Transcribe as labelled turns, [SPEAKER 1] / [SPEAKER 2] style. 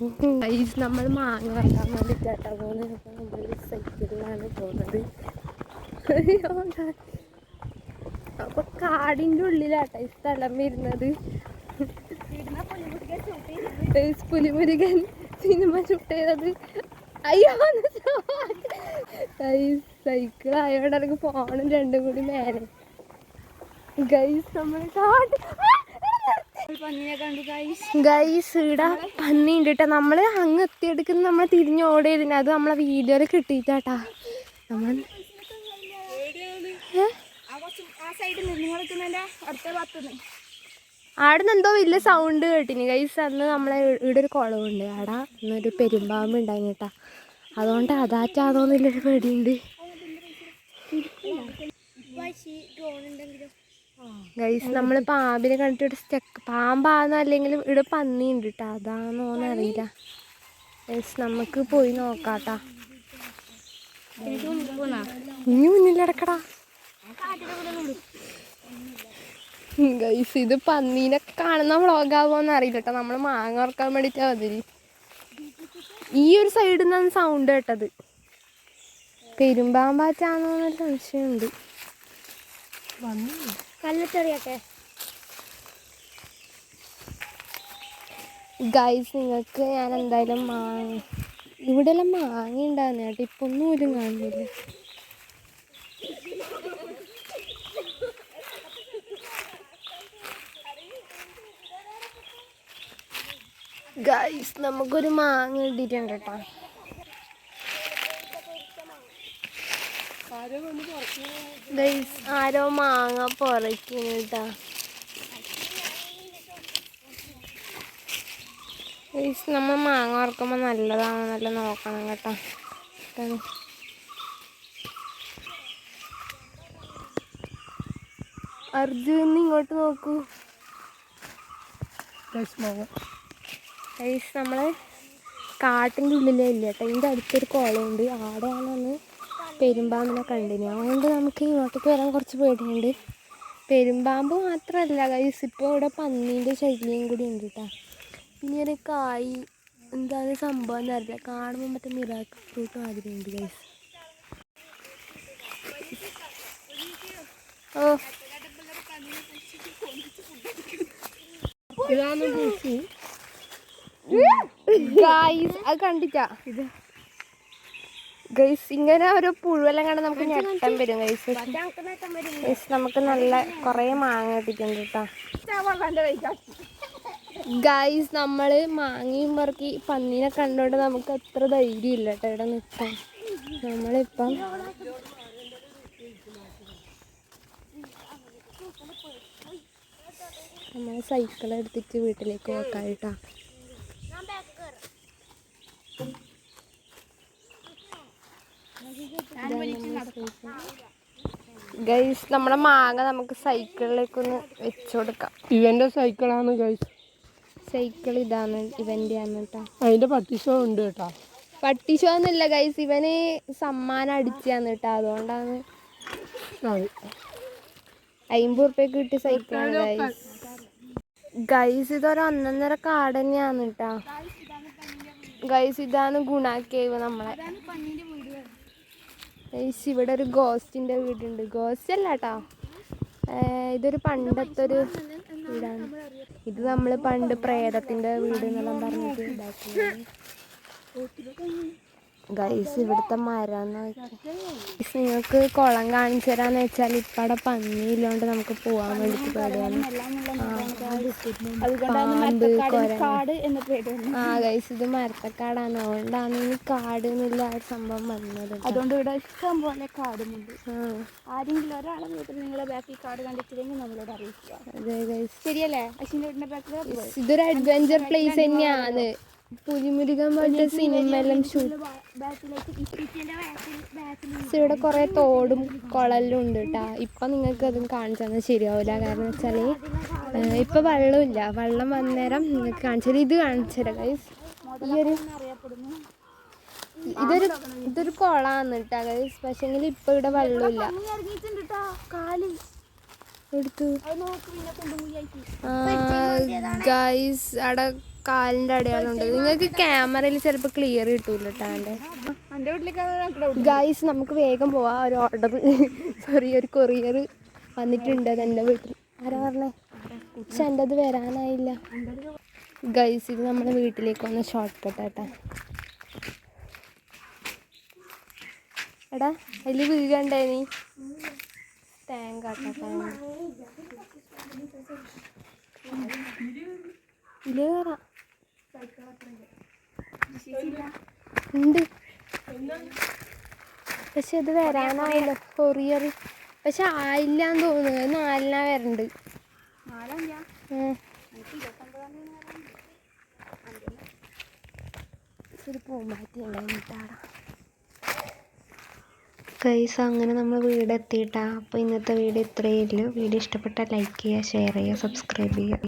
[SPEAKER 1] നമ്മൾ മാങ്ങ വെക്കാൻ വേണ്ടി കേട്ടാ അപ്പോൾ നമ്മൾ സൈക്കിളിലാണ് പോകുന്നത്. അയ്യോ, ഞാൻ- അപ്പൊ കാടിന്റെ ഉള്ളിലാട്ടാ ഈ സ്ഥലം വരുന്നത്. പുലിമുരുകൻ സിനിമ ഷൂട്ട് ചെയ്തത്. അയ്യോ ഗൈസ് സൈക്കിൾ ആയതുകൊണ്ട് എനിക്ക് ഫോണും രണ്ടും കൂടി മേലെ ഗൈസ് നമ്മൾ കാട്.
[SPEAKER 2] പന്നിനെ കണ്ടു ഗൈസ്
[SPEAKER 1] ഇവിടെ പന്നി ഉണ്ട് കേട്ടോ നമ്മൾ അങ്ങ് എത്തിയെടുക്കുന്ന നമ്മൾ തിരിഞ്ഞ് ഓടിയതിന് അത് നമ്മളെ വീഡിയോയിൽ കിട്ടിയിട്ടാട്ടാ. നമ്മൾ ആടുന്ന് എന്തോ വലിയ സൗണ്ട് കേട്ടിന്. ഗൈസ് അന്ന് നമ്മളെ ഇവിടെ ഒരു കുളമുണ്ട് ആടാ ഇന്നൊരു പെരുമ്പാമ്പ് ഉണ്ടായിരുന്നു കേട്ടാ അതുകൊണ്ട് അതാറ്റാണോന്നുള്ളൊരു പേടിയുണ്ട്. ഗൈസ് നമ്മൾ പാമ്പിനെ കണ്ടിട്ട് ഇവിടെ സ്റ്റക്ക് പാമ്പാന്ന് അല്ലെങ്കിലും ഇവിടെ പന്നി ഉണ്ട് കേട്ടോ അതാണോന്ന് അറിയില്ല. ഗൈസ് നമുക്ക് പോയി നോക്കാട്ടാ. ഇനി മുന്നിലടക്കടാ ഗൈസ് ഇത് പന്നീനെ കാണുന്ന വ്ളോഗാവോന്ന് അറിയില്ല കേട്ടോ നമ്മൾ മാങ്ങ ഓർക്കാൻ വേണ്ടിയിട്ടാ മതി ഈ ഒരു സൈഡിൽ നിന്നാണ് സൗണ്ട് കേട്ടത്. പെരുമ്പാമ്പാറ്റാണോ എന്നൊരു സംശയമുണ്ട്
[SPEAKER 2] കല്ലെറിയട്ടെ
[SPEAKER 1] ഗൈസ് നിങ്ങൾക്ക് ഞാൻ എന്തായാലും മാങ്ങ ഇവിടെ എല്ലാം മാങ്ങ ഉണ്ടാകുന്ന കേട്ടോ. ഇപ്പൊ ഒന്നും പോലും കാണുന്നില്ല. ഗൈസ് നമുക്കൊരു മാങ്ങ ഇട്ടിട്ടുണ്ട് കേട്ടോ. ആരോ മാങ്ങ പൊറയ്ക്കുന്നു കേട്ടോ ഗൈസ് നമ്മൾ മാങ്ങ വറക്കുമ്പോൾ നല്ലതാണ് നല്ല നോക്കണം കേട്ടോ. അർജുൻ ഇങ്ങോട്ട് നോക്കൂ. ഗൈസ് നമ്മൾ കാട്ടിന്റെ ഉള്ളിലേ ഇല്ല കേട്ടോ ഇതിന്റെ അടുത്തൊരു കുളമുണ്ട് ആടെയാണെന്ന് പെരുമ്പാമ്പിനെ കണ്ടിന്. അതുകൊണ്ട് നമുക്ക് ഇങ്ങോട്ടേക്ക് വരാൻ കുറച്ച് പേടിയുണ്ട്. പെരുമ്പാമ്പ് മാത്രമല്ല കൈസ് ഇപ്പോൾ ഇവിടെ പന്നീന്റെ ശല്യം കൂടി ഉണ്ട് കേട്ടോ പിന്നെ ഒരു കായ് എന്താണ് സംഭവം എന്നറിയില്ല കാണുമ്പോൾ മറ്റേ മിറാക്കിൾ ഫ്രൂട്ട് മാതിരി ഉണ്ട് കൈസ് ഓ. ഗൈസ് അത് കണ്ടിട്ടാ. ഇത് ഗൈസ് ഇങ്ങനെ ഒരു പുഴുവെല്ലാം കണ്ട് നമുക്ക് ഞെട്ടം വരും ഗൈസ് ഗൈസ് നമുക്ക് നല്ല കുറേ മാങ്ങ കിട്ടിയിട്ടുണ്ട് കേട്ടോ ഗൈസ് നമ്മൾ മാങ്ങയും പറക്കി പന്നീനെ കണ്ടോണ്ട് നമുക്ക് അത്ര ധൈര്യം ഇല്ല കേട്ടോ ഇവിടെ നിൽക്കാൻ നമ്മളിപ്പം നമ്മൾ സൈക്കിൾ എടുത്തിട്ട് വീട്ടിലേക്ക് പോക്കാം കേട്ടോ ഗൈസ് നമ്മുടെ മാങ്ങ നമുക്ക് സൈക്കിളിലേക്കൊന്ന് വെച്ചു കൊടുക്കാം.
[SPEAKER 3] ഇവന്റെ സൈക്കിളാണ് ഗൈസ്
[SPEAKER 1] സൈക്കിൾ ഇതാണ് ഇവന്റെ ആണ് കേട്ടോ.
[SPEAKER 3] അതിന്റെ പട്ടിഷോ ഉണ്ട് കേട്ടോ.
[SPEAKER 1] പട്ടിഷോ ഒന്നുമില്ല ഗൈസ് ഇവന് സമ്മാനം അടിച്ചാന്ന് കേട്ടോ അതുകൊണ്ടാണ് അമ്പത് റുപ്യക്ക് കിട്ടിയ സൈക്കിളാണ് ഗൈസ് ഗൈസ് ഇതൊരു ഒന്നൊന്നര കാട് തന്നെയാണ് കേട്ടോ. ഗൈസ് ഇതാണ് ഗുണാക്കിയത് നമ്മളെ. ഇവിടെ ഒരു ഗോസ്റ്റിന്റെ വീടുണ്ട്. ഗോസ്റ്റ് അല്ല കേട്ടോ ഇതൊരു പണ്ടത്തെ ഒരു വീടാണ്. ഇത് നമ്മൾ പണ്ട് പ്രേതത്തിന്റെ വീട് എന്നെല്ലാം പറഞ്ഞിട്ട് ഇതാക്കിയതാണ്. ഗൈസ് ഇവിടുത്തെ മരം ഗൈസ് നിങ്ങൾക്ക് കുളം കാണിച്ചു തരാന്ന് വെച്ചാൽ ഇപ്പടെ പന്നിയില്ലോണ്ട് നമുക്ക് പോവാൻ വേണ്ടി പേടിയാണ്. ആ ഗൈസ് ഇത് മരത്തക്കാടാണ്. അതുകൊണ്ടാണ് ഈ കാട് എന്നുള്ള ആ സംഭവം വന്നത്
[SPEAKER 2] അതുകൊണ്ട് ഇവിടെ ഇഷ്ടം പോലെ കാടുമുണ്ട് ആരെങ്കിലും ഒരാളെ വീട്ടിൽ നിങ്ങളെ ബാക്കിൽ കാട് കണ്ടിട്ടില്ലെങ്കിൽ നമ്മളോട് അറിയിക്കുക.
[SPEAKER 1] അതെ ഗൈസ്
[SPEAKER 2] ശരിയല്ലേ? അശ്വിന്റെ വീടിന്റെ ബാക്കിൽ
[SPEAKER 1] ഇതൊരു അഡ്വഞ്ചർ പ്ലേസ് തന്നെയാണ്. പുലിമുരുകൻ പോലത്തെ സിനിമയെല്ലാം ഇവിടെ കുറെ തോടും കുളലും ഉണ്ട് കേട്ടോ ഇപ്പൊ നിങ്ങൾക്ക് അതും കാണിച്ചു തന്നാൽ ശരിയാവില്ല കാരണം വെച്ചാൽ ഇപ്പൊ വെള്ളമില്ല. വെള്ളം വന്നേരം നിങ്ങൾക്ക് കാണിച്ചു ഇത് കാണിച്ചു തരാം ഗൈസ് ഈ ഇതൊരു ഇതൊരു കുളമാണ് കേട്ടോ ഗൈസ് പക്ഷെങ്കിൽ ഇപ്പൊ ഇവിടെ വെള്ളമില്ല. എടുത്തു. ഗൈസ് അവിടെ കാലിന്റെ അടയാളമുണ്ട് നിങ്ങൾക്ക് ക്യാമറയിൽ ചിലപ്പോൾ ക്ലിയർ കിട്ടൂല കേട്ടോ ഗൈസ് നമുക്ക് വേഗം പോവാ. ഒരു ഓർഡർ സോറി ഒരു കൊറിയർ വന്നിട്ടുണ്ട് അത് എന്റെ വീട്ടിൽ. ആരാ പറഞ്ഞേ പക്ഷെ എന്റെ അത് വരാനായില്ല. ഗൈസ് ഇത് നമ്മുടെ വീട്ടിലേക്ക് വന്ന ഷോർട്ട് കട്ട് കേട്ടാ എടാ അതിൽ വീഴണ്ടേ നീ? തേങ്ങ കേട്ടോ കയറാം ഉണ്ട്. പക്ഷെ ഇത് വരാനായില്ല കൊറിയർ പക്ഷെ ആയില്ല എന്ന് തോന്നുന്നു നാലിനാ വരണ്ട്. ഒരു പൂമ്പാറ്റി കൈസ് അങ്ങനെ നമ്മൾ വീട് എത്തിയിട്ടാ അപ്പോൾ ഇന്നത്തെ വീഡിയോ ഇത്രയേ ഉള്ളൂ. വീഡിയോ ഇഷ്ടപ്പെട്ടാൽ ലൈക്ക് ചെയ്യുക ഷെയർ ചെയ്യുക സബ്സ്ക്രൈബ് ചെയ്യുക.